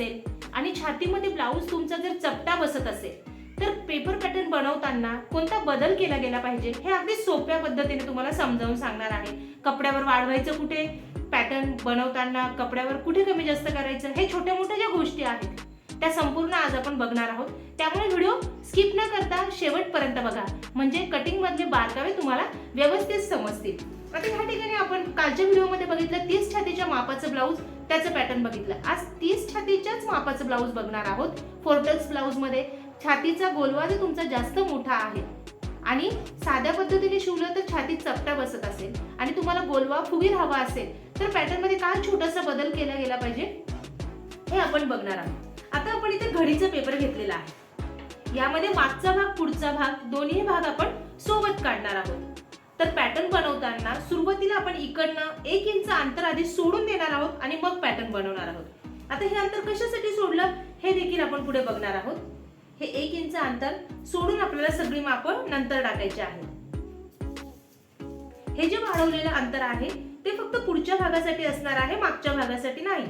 असेल आणि छातीमध्ये ब्लाऊज तुमचा जर चपटा बसत असेल तर पेपर पॅटर्न बनवताना कोणता बदल केला गेला पाहिजे हे अगदी सोप्या पद्धतीने तुम्हाला समजावून सांगणार आहे. कपड्यावर वाढवायचं कुठे? पॅटर्न बनवताना कपड्यावर कुठे कमी जास्त करायचं? हे छोट्या मोठ्या ज्या गोष्टी आहेत त्या संपूर्ण आज आपण बघणार आहोत. त्यामुळे व्हिडिओ स्किप न करता शेवटपर्यंत बघा. म्हणजे कटिंग मधले बारकावे तुम्हाला व्यवस्थित समजतील. आता ह्या ठिकाणी आपण कालच्या व्हिडिओमध्ये बघितलं तीस छातीच्या मापाचं ब्लाऊज त्याचं पॅटर्न बघितलं. आज तीस छातीच्याच मापाचं ब्लाऊज बघणार आहोत. फोर्टल्स ब्लाऊजमध्ये छातीचा गोलवा जर तुमचा जास्त मोठा आहे. आणि साध्या पद्धतीने शिवलं तर छातीत चपटा बसत असेल. आणि तुम्हाला गोलवा फुगीर हवा असेल तर पॅटर्नमध्ये काय छोटासा बदल केला गेला पाहिजे? हे आपण बघणार आहोत. आता आपण इथे घडीचा पेपर घेतलेला आहे. यामध्ये मागचा भाग पुढचा भाग दोन्ही भाग आपण सोबत काढणार आहोत. तर पॅटर्न बनवताना सुरुवातीला आपण इकडनं एक इंच अंतर आधी सोडून देणार आहोत आणि मग पॅटर्न बनवणार आहोत. आता हे अंतर कशासाठी सोडलं? हे देखील आपण पुढे बघणार आहोत. हे एक इंच अंतर सोडून आपल्याला सगळी मापं नंतर टाकायची आहेत. हे जे वाढवलेलं अंतर आहे ते फक्त पुढच्या भागासाठी असणार आहे मागच्या भागासाठी नाही.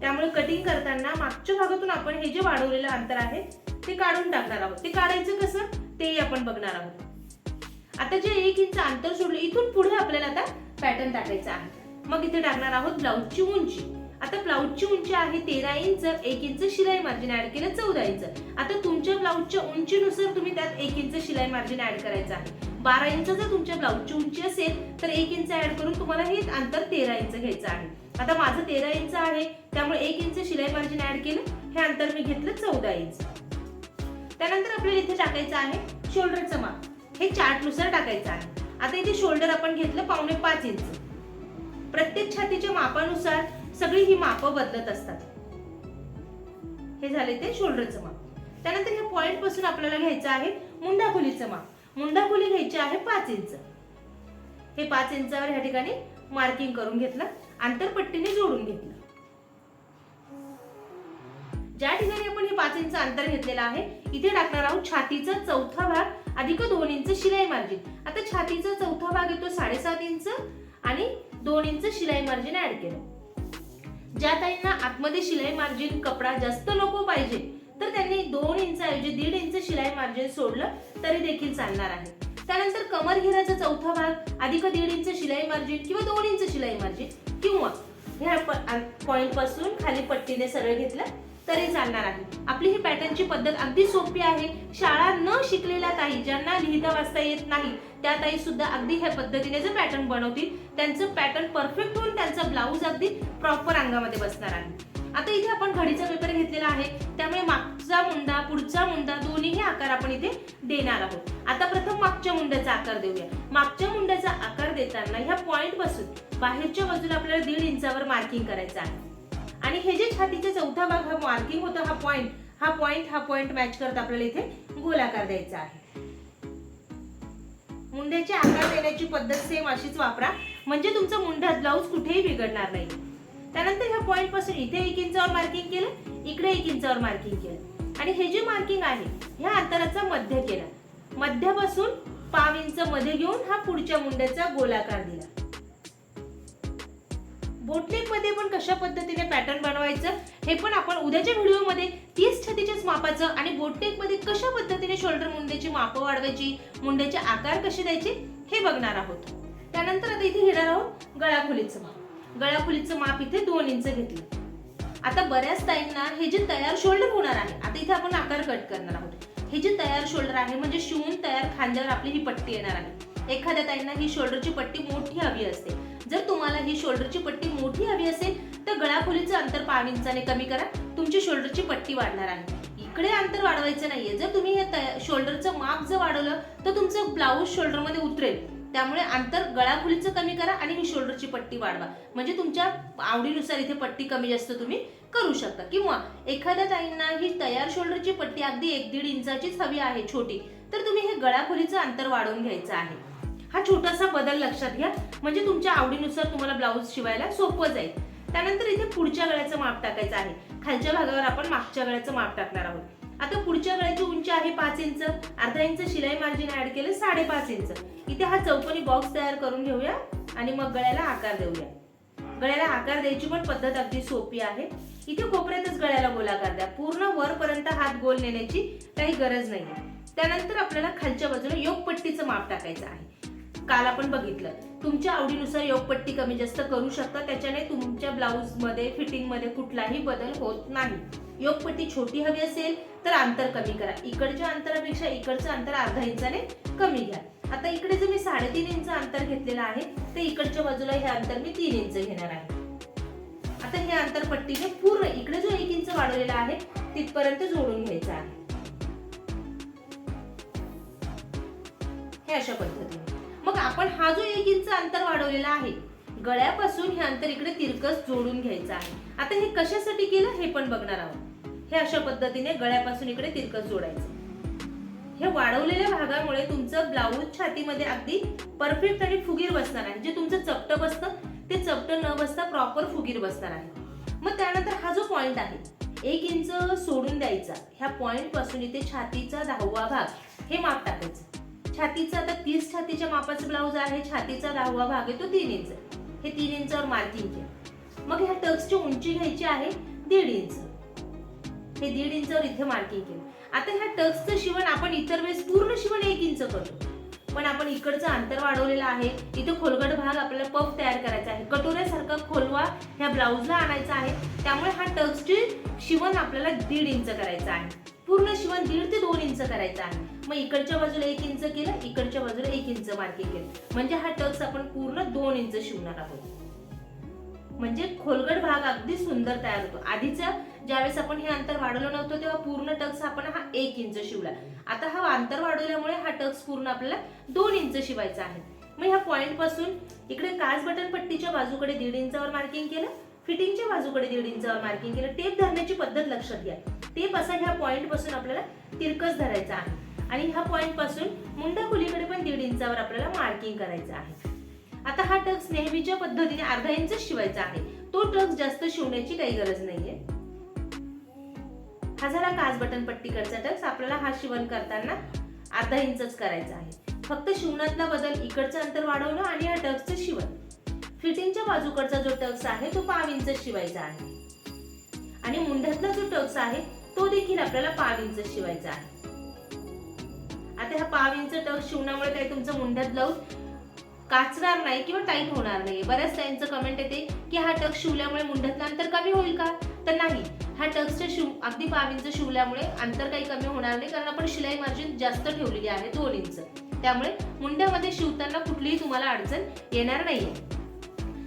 त्यामुळे कटिंग करताना मागच्या भागातून आपण हे जे वाढवलेलं अंतर आहे ते काढून टाकणार आहोत. ते काढायचं कसं? तेही आपण बघणार आहोत. आता जे एक इंच अंतर सोडलं इथून पुढे आपल्याला आता पॅटर्न टाकायचा आहे. मग इथे टाकणार आहोत ब्लाऊजची उंची. आता ब्लाऊजची उंची आहे तेरा इंच एक इंच शिलाई मार्जिन ऍड केलं चौदा इंच. आता तुमच्या ब्लाऊजच्या उंचीनुसार तुम्ही त्यात एक इंच शिलाई मार्जिन ऍड करायचं आहे. बारा इंच जर तुमच्या ब्लाऊजची उंची असेल तर एक इंच ऍड करून तुम्हाला हे अंतर तेरा इंच घ्यायचं आहे. आता माझं तेरा इंच आहे त्यामुळे एक इंच शिलाई मार्जिन ऍड केलं हे अंतर मी घेतलं चौदा इंच. त्यानंतर आपल्याला इथे टाकायचं आहे शोल्डरचं माप हे चार्टनुसार टाकायचं आहे. आता इथे शोल्डर आपण घेतलं पावणे पाच इंच प्रत्येक छातीच्या मापानुसार सगळी ही मापं बदलत असतात. हे झाले ते शोल्डरचं माप. त्यानंतर ह्या पॉइंटपासून आपल्याला घ्यायचं आहे मुंडा खोलीचं माप. मुंडा खोली घ्यायची आहे पाच इंच हे पाच इंचावर ह्या ठिकाणी मार्किंग करून घेतलं. आंतरपट्टीने जोडून घेतलं. ज्या ठिकाणी आपण हे पाच इंच अंतर घेतलेलं आहे इथे टाकणार आहोत छातीचा चौथा भाग अधिक दोन इंच शिलाई मार्जिन आता छातीचा चौथा भाग येतो साडेसात इंच आणि दोन इंच शिलाई मार्जिन ऍड केलं. ज्या ताईंना आतमध्ये शिलाई मार्जिन कपडा जास्त नको पाहिजे तर त्यांनी दोन इंच ऐवजी दीड इंच शिलाई मार्जिन सोडलं तरी देखील चालणार आहे. त्यानंतर कमर घेराचा चौथा भाग अधिक दीड इंच शिलाई मार्जिन किंवा दोन इंच शिलाई मार्जिन किंवा ह्या पॉइंटपासून खाली पट्टीने सरळ घेतलं तरी चालणार आहे. आपली ही पॅटर्नची पद्धत अगदी सोपी आहे. शाळा न शिकलेल्या ताई ज्यांना लिहिता वाचता येत नाही त्या ताई सुद्धा अगदी ह्या पद्धतीने जर पॅटर्न बनवतील त्यांचं पॅटर्न परफेक्ट होऊन त्यांचा ब्लाऊज अगदी प्रॉपर अंगामध्ये बसणार आहे. आता इथे आपण घडीचा पेपर घेतलेला आहे. त्यामुळे मागचा मुंडा पुढचा मुंडा दोन्हीही आकार आपण इथे देणार आहोत. आता प्रथम मागच्या मुंड्याचा आकार देऊया. मागच्या मुंड्याचा आकार देताना ह्या पॉइंटपासून बाहेरच्या बाजूला आपल्याला दीड इंचावर मार्किंग करायचं आहे. आणि हे जे छातीचे चौथा भाग हा मार्किंग होता हा पॉइंट हा पॉइंट हा पॉइंट मॅच करत आपल्याला इथे गोलाकार द्यायचा आहे. मुंड्याचे आकार देण्याची पद्धत सेम अशीच वापरा. म्हणजे तुमचं मुंडा ब्लाऊज कुठेही बिघडणार नाही. त्यानंतर ह्या पॉइंटपासून इथे एक इंचावर मार्किंग केलं इकडे एक इंचावर मार्किंग केलं. आणि हे जे मार्किंग आहे ह्या अंतराचा मध्य केला. मध्यापासून पाव इंच मध्ये घेऊन हा पुढच्या मुंड्याचा गोलाकार दिला. बोटनेकमध्ये पण कशा पद्धतीने पॅटर्न बनवायचं हे पण आपण उद्याच्या व्हिडिओमध्ये तीस छतीच्याच मापाचं आणि बोटनेकमध्ये कशा पद्धतीने शोल्डर मुंड्याची मापं वाढवायची मुंड्याचे आकार कसे द्यायचे हे बघणार आहोत. त्यानंतर आता इथे घेणार आहोत गळाखोलीचं माप. गळाखोलीचं माप इथे दोन इंच घेतलं. आता बऱ्याच ताईंना हे जे तयार शोल्डर होणार आहे आता इथे आपण आकार कट करणार आहोत. हे जे तयार शोल्डर आहे म्हणजे शिवून तयार खांद्यावर आपली ही पट्टी येणार आहे. एखाद्या ताईंना ही शोल्डरची पट्टी मोठी हवी असते. जर तुम्हाला ही शोल्डरची पट्टी मोठी हवी असेल तर गळाखोलीचं अंतर पाव इंचाने कमी करा. तुमची शोल्डरची पट्टी वाढणार आहे. इकडे अंतर वाढवायचं नाहीये. जर तुम्ही हे शोल्डरचं माप जर वाढवलं तर तुमचं ब्लाऊज शोल्डरमध्ये उतरेल. त्यामुळे अंतर गळाखोलीचं कमी करा आणि ही शोल्डरची पट्टी वाढवा. म्हणजे तुमच्या आवडीनुसार इथे पट्टी कमी जास्त तुम्ही करू शकता. किंवा एखाद्या ताईंना ही तयार शोल्डरची पट्टी अगदी एक दीड इंचाचीच हवी आहे छोटी तर तुम्ही हे गळाखोलीचं अंतर वाढवून घ्यायचं आहे. हा छोटासा बदल लक्षात घ्या. म्हणजे तुमच्या आवडीनुसार तुम्हाला ब्लाऊज शिवायला सोपं जाईल. त्यानंतर इथे पुढच्या गळ्याचं माप टाकायचं आहे. खालच्या भागावर आपण मागच्या गळ्याचं माप टाकणार आहोत. आता पुढच्या गळ्याची उंची आहे पाच इंच. अर्धा इंच शिलाई मार्जिन ऍड केलं साडेपाच इंच. इथे हा चौकोनी बॉक्स तयार करून घेऊया आणि मग गळ्याला आकार देऊया. गळ्याला आकार द्यायची पण पद्धत अगदी सोपी आहे. इथे कोपऱ्यातच गळ्याला गोलाकार द्या. पूर्ण वरपर्यंत हात गोल नेण्याची काही गरज नाही त्यानंतर आपल्याला खालच्या बाजूला योगपट्टीचं माप टाकायचं आहे. काल आपण बघितलं. तुमच्या आवडीनुसार योगपट्टी कमी जास्त करू शकता त्याच्याने तुमच्या ब्लाऊजमध्ये फिटिंगमध्ये कुठलाही बदल होत नाही. योगपट्टी छोटी हवी असेल तर अंतर कमी करा. इकडच्या अंतरापेक्षा इकडचं अंतर अर्धा इंचाने कमी घ्या. आता इकडे जर मी साडेतीन इंच अंतर घेतलेलं आहे तर इकडच्या बाजूला हे अंतर मी तीन इंच घेणार आहे. आता हे अंतर पट्टीने पूर्ण इकडे जो एक इंच वाढवलेला आहे तिथपर्यंत जोडून घ्यायचं आहे. हे अशा पद्धतीने. मग आपण हा जो एक इंच अंतर वाढवलेला आहे गळ्यापासून हे अंतर इकडे तिरकस जोडून घ्यायचं आहे. आता हे कशासाठी केलं हे पण बघणार आहोत. हे अशा पद्धतीने गळ्यापासून इकडे तिरकस जोडायचं. हे वाढवलेल्या भागामुळे तुमचं ब्लाऊज छातीमध्ये अगदी परफेक्ट आणि फुगीर बसणार आहे. जे तुमचं चपट बसतं ते चपट न बसता प्रॉपर फुगीर बसणार आहे. मग त्यानंतर हा जो पॉइंट आहे एक इंच सोडून द्यायचा. ह्या पॉइंटपासून इथे छातीचा दहावा भाग हे माप टाकायचं. छातीचा आता तीस छातीच्या मापाचं ब्लाऊज आहे छातीचा दहावा भाग आहे तो तीन इंच हे तीन इंचावर मार्किंग केलं. मग ह्या टक्सची उंची घ्यायची आहे दीड इंच हे दीड इंचावर इथे मार्किंग केलं. आता ह्या टक्सचं शिवण आपण इतर वेळेस पूर्ण शिवण एक इंच करतो पण आपण इकडचं अंतर वाढवलेलं आहे. इथे खोलगट भाग आपल्याला पफ तयार करायचा आहे. कटोऱ्यासारखा खोलवा ह्या ब्लाऊजला आणायचा आहे. त्यामुळे हा टक्सची शिवण आपल्याला दीड इंच करायचं आहे. पूर्ण शिवण दीड ते दोन इंच करायचं आहे. मग इकडच्या बाजूला एक इंच केलं इकडच्या बाजूला एक इंच मार्किंग केलं. म्हणजे हा टक्स आपण पूर्ण दोन इंच शिवणार आहोत. म्हणजे खोलगट भाग अगदी सुंदर तयार होतो. आधीचा ज्यावेळेस आपण हे अंतर वाढवलं नव्हतं तेव्हा पूर्ण टक्स आपण हा एक इंच शिवला. आता हा अंतर वाढवल्यामुळे हा टक्स पूर्ण आपल्याला दोन इंच शिवायचा आहे. मग ह्या पॉइंटपासून इकडे काच बटन पट्टीच्या बाजूकडे दीड इंचावर मार्किंग केलं. फिटिंगच्या बाजूकडे दीड इंचावर मार्किंग केलं. टेप धरण्याची पद्धत लक्षात घ्या. टेप असा ह्या पॉइंटपासून आपल्याला तिरकस धरायचा आहे. आणि ह्या पॉइंटपासून मुंडा खोलीकडे पण दीड इंचावर आपल्याला मार्किंग करायचं आहे. आता हा टक्स नेहमीच्या पद्धतीने अर्धा इंच शिवायचा आहे. तो टक्स जास्त शिवण्याची काही गरज नाहीये. हा झाला काच बटन पट्टीकडचा टक्स. आपल्याला हा शिवण करताना अर्धा इंचच करायचा आहे. फक्त शिवणातला बदल इकडचं अंतर वाढवणं आणि हा टक्सचं शिवण. फिटिंगच्या बाजूकडचा जो टक्स आहे तो पाव इंच शिवायचा आहे. आणि मुंढ्यातला जो टक्स आहे तो देखील आपल्याला पाव इंच शिवायचा आहे. आता ह्या पाव इंच टक्स शिवण्यामुळे काही तुमचं मुंढ्यात ब्लाऊज काचणार नाही किंवा टाईट होणार नाही बऱ्याच त्यांचं कमेंट येते की हा टक्स शिवल्यामुळे मुंढ्यातलं अंतर कमी होईल का? तर नाही. हा टक्सच्या शिव अगदी पाव इंच शिवल्यामुळे अंतर काही कमी होणार नाही कारण आपण शिलाई मार्जिन जास्त ठेवलेली आहे दोन इंच. त्यामुळे मुंड्यामध्ये शिवताना कुठलीही तुम्हाला अडचण येणार नाहीये.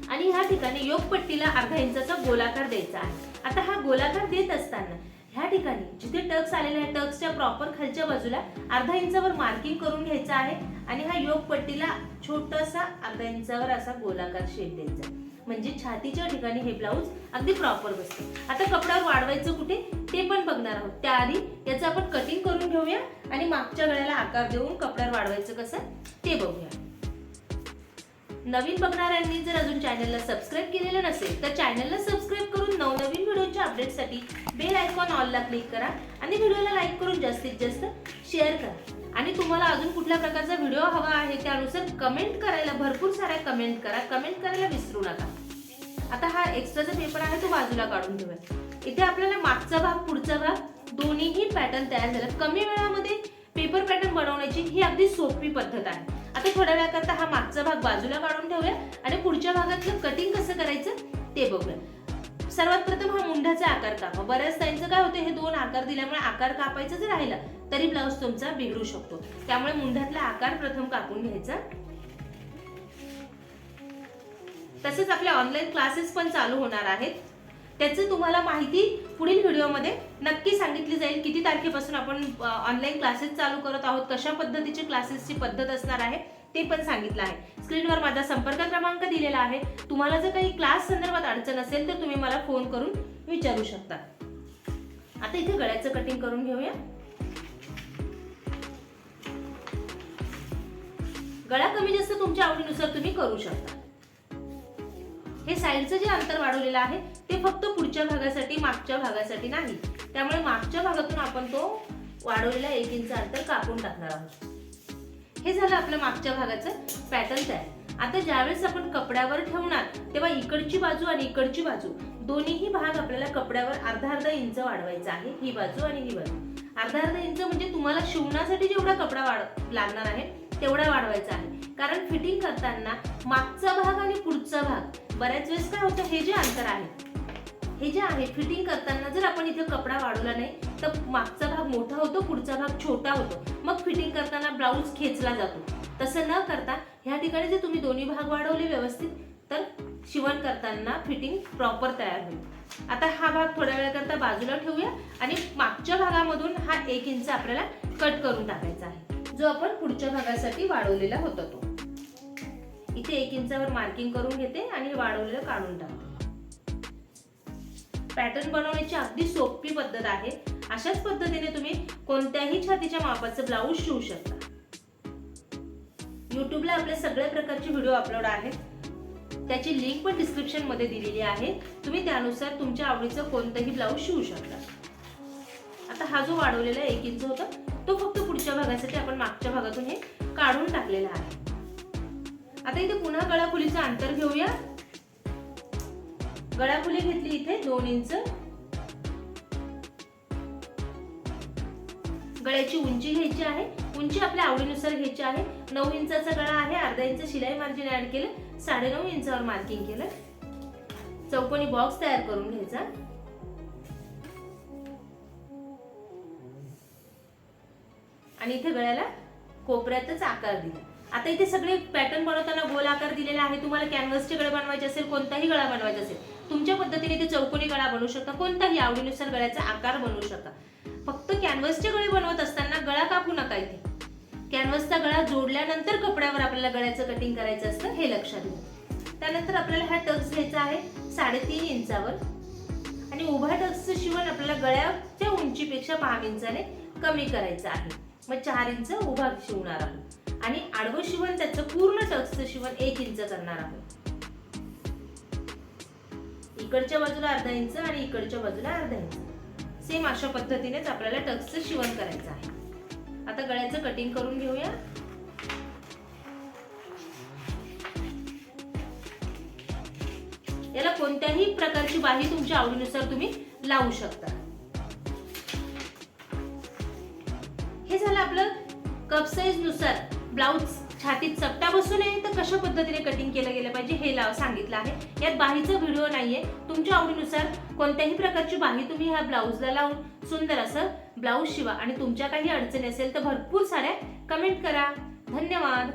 आणि ह्या ठिकाणी योगपट्टीला अर्धा इंचाचा गोलाकार द्यायचा आहे. आता हा गोलाकार देत असताना ह्या ठिकाणी जिथे टक्स आलेले आहे टक्सच्या प्रॉपर खालच्या बाजूला अर्धा इंचावर मार्किंग करून घ्यायचं आहे आणि हा योगपट्टीला छोटासा अर्धा इंचावर असा गोलाकार शेप द्यायचा म्हणजे छातीच्या ठिकाणी हे ब्लाऊज अगदी प्रॉपर बसते. आता कपड्यावर वाढवायचं कुठे? ते पण बघणार आहोत. त्याआधी याचं आपण कटिंग करून घेऊया आणि मागच्या गळ्याला आकार देऊन कपड्यावर वाढवायचं कसं? ते बघूया. नवीन बघणाऱ्यांनी जर अजून चॅनलला सबस्क्राईब केलेलं नसेल तर चॅनलला सबस्क्राईब करून नवनवीन व्हिडिओच्या अपडेटसाठी बेल आयकॉन ऑलला क्लिक करा आणि व्हिडिओला लाईक करून जास्तीत जास्त शेअर करा. आणि तुम्हाला अजून कुठल्या प्रकारचा व्हिडिओ हवा आहे त्यानुसार कमेंट करायला भरपूर साऱ्या कमेंट करा. कमेंट करायला विसरू नका. आता हा एक्स्ट्राचा पेपर आहे तो बाजूला काढून ठेवा इथे आपल्याला मागचा भाग पुढचा भाग दोन्हीही पॅटर्न तयार झाला कमी वेळामध्ये पेपर पॅटर्न बनवण्याची ही अगदी सोपी पद्धत आहे. आता थोड्या वेळाकरता हा मागचा भाग बाजूला काढून ठेवूया आणि पुढच्या भागातलं कटिंग कसं करायचं ते बघूया. सर्वात प्रथम हा मुंढाचा आकार कापा. बऱ्याच त्यांचं काय होतं हे दोन आकार दिल्यामुळे आकार कापायचा जर राहिला तरी ब्लाऊज तुमचा बिघडू शकतो. त्यामुळे मुंढातला आकार प्रथम कापून घ्यायचा. तसेच आपले ऑनलाईन क्लासेस पण चालू होणार आहेत. त्याचं तुम्हाला माहिती पुढील व्हिडिओमध्ये नक्की सांगितली जाईल किती तारखेपासून आपण ऑनलाईन क्लासेस चालू करत आहोत कशा पद्धतीचे क्लासेसची पद्धत असणार आहे ते पण सांगितलं आहे. स्क्रीनवर माझा संपर्क क्रमांक दिलेला आहे. तुम्हाला जर काही क्लास संदर्भात अडचण असेल तर तुम्ही मला फोन करून विचारू शकता. आता इथे गळ्याचं कटिंग करून घेऊया. गळा कमी जास्त तुमच्या आवडीनुसार तुम्ही करू शकता. हे साईडचं जे अंतर वाढवलेलं आहे ते फक्त पुढच्या भागासाठी मागच्या भागासाठी नाही. त्यामुळे मागच्या भागातून आपण तो वाढवलेला एक इंच अंतर कापून टाकणार आहोत. हे झालं आपलं मागच्या भागाचं पॅटर्न तयार. आता ज्यावेळेस आपण कपड्यावर ठेवणार तेव्हा इकडची बाजू आणि इकडची बाजू दोन्हीही भाग आपल्याला कपड्यावर अर्धा अर्धा इंच वाढवायचा आहे ही बाजू आणि ही बाजू. अर्धा अर्धा इंच म्हणजे तुम्हाला शिवण्यासाठी जेवढा कपडा वाढ लागणार आहे तेवढा वाढवायचा आहे. कारण फिटिंग करताना मागचा भाग आणि पुढचा भाग बऱ्याच वेळेस काय होतं हे जे अंतर आहे हे जे आहे फिटिंग करताना जर आपण इथे कपडा वाढवला नाही तर मागचा भाग मोठा होतो पुढचा भाग छोटा होतो. मग फिटिंग करताना ब्लाऊज खेचला जातो. तसं न करता ह्या ठिकाणी जर तुम्ही दोन्ही भाग वाढवले व्यवस्थित तर शिवण करताना फिटिंग प्रॉपर तयार होईल. आता हा भाग थोड्या वेळाकरता बाजूला ठेवूया आणि मागच्या भागामधून हा एक इंच आपल्याला कट करून टाकायचा आहे जो आपण पुढच्या भागासाठी वाढवलेला होता तो. इथे एक इंचावर मार्किंग करून घेते आणि वाढवलेलं काढून टाकते. पॅटर्न बनवण्याची अगदी सोपी पद्धत आहे. अशाच पद्धतीने तुम्ही कोणत्याही छातीच्या मापाचं ब्लाऊज शिवू शकता. युट्यूबला आपल्या सगळ्या प्रकारचे व्हिडिओ अपलोड आहेत. त्याची लिंक पण डिस्क्रिप्शनमध्ये दिलेली आहे. तुम्ही त्यानुसार तुमच्या आवडीचं कोणतंही ब्लाऊज शिवू शकता. आता हा जो वाढवलेला एक इंच होता तो फक्त पुढच्या भागासाठी आपण मागच्या भागातून हे काढून टाकलेला आहे. आता इथे पुन्हा गळाखुलीचं अंतर घेऊया. गळाखुली घेतली इथे दोन इंच. गळ्याची उंची घ्यायची आहे. उंची आपल्या आवडीनुसार घ्यायची आहे. नऊ इंचाचा गळा आहे. अर्धा इंच शिलाई मार्जिन ऍड केलं. साडेनऊ इंचावर मार्किंग केलं. चौकोनी बॉक्स तयार करून घ्यायचा. आणि इथे गळ्याला कोपऱ्यातच आकार दिला. आता इथे सगळे पॅटर्न बनवताना गोल आकार दिलेला आहे तुम्हाला कॅनव्हसचे गळे बनवायचे असेल कोणताही गळा बनवायचा असेल तुमच्या पद्धतीने ते चौकोनी गळा बनवू शकता. कोणताही आवडीनुसार गळ्याचा आकार बनवू शकता. फक्त कॅनव्हसचे गळे बनवत असताना गळा कापू नका इथे. कॅनव्हसचा गळा जोडल्यानंतर कपड्यावर आपल्याला गळ्याचं कटिंग करायचं असतं हे लक्षात घ्या. त्यानंतर आपल्याला हा टक्स घ्यायचा आहे साडेतीन इंचावर. आणि उभा टक्सचं शिवण आपल्याला गळ्याच्या उंचीपेक्षा पाच इंचाने कमी करायचं आहे. मग चार इंच उभा शिवणार आहोत. आणि आडवं शिवण त्याचं पूर्ण टक्सचं शिवण एक इंच करणार आहोत. इकडच्या बाजूला अर्धा इंच आणि इकडच्या बाजूला अर्धा इंच. सेम अशा पद्धतीनेच आपल्याला टक्सचं शिवण करायचं आहे. आता गळ्याचं कटिंग करून घेऊया. याला कोणत्याही प्रकारची बाही तुमच्या आवडीनुसार तुम्ही लावू शकता. हे झालं आपलं कप साईजनुसार. ब्लाऊज छातीत चपटा बसू नये तर कशा पद्धतीने कटिंग केलं गेलं पाहिजे हे लाव सांगितलं आहे. यात बाहीचा व्हिडिओ नाही आहे तुमच्या आवडीनुसार कोणत्याही प्रकारची बाही तुम्ही ह्या ब्लाऊजला लावून सुंदर असं ब्लाऊज शिवा. आणि तुमच्या काही अडचणी असेल तर भरपूर साऱ्या कमेंट करा. धन्यवाद.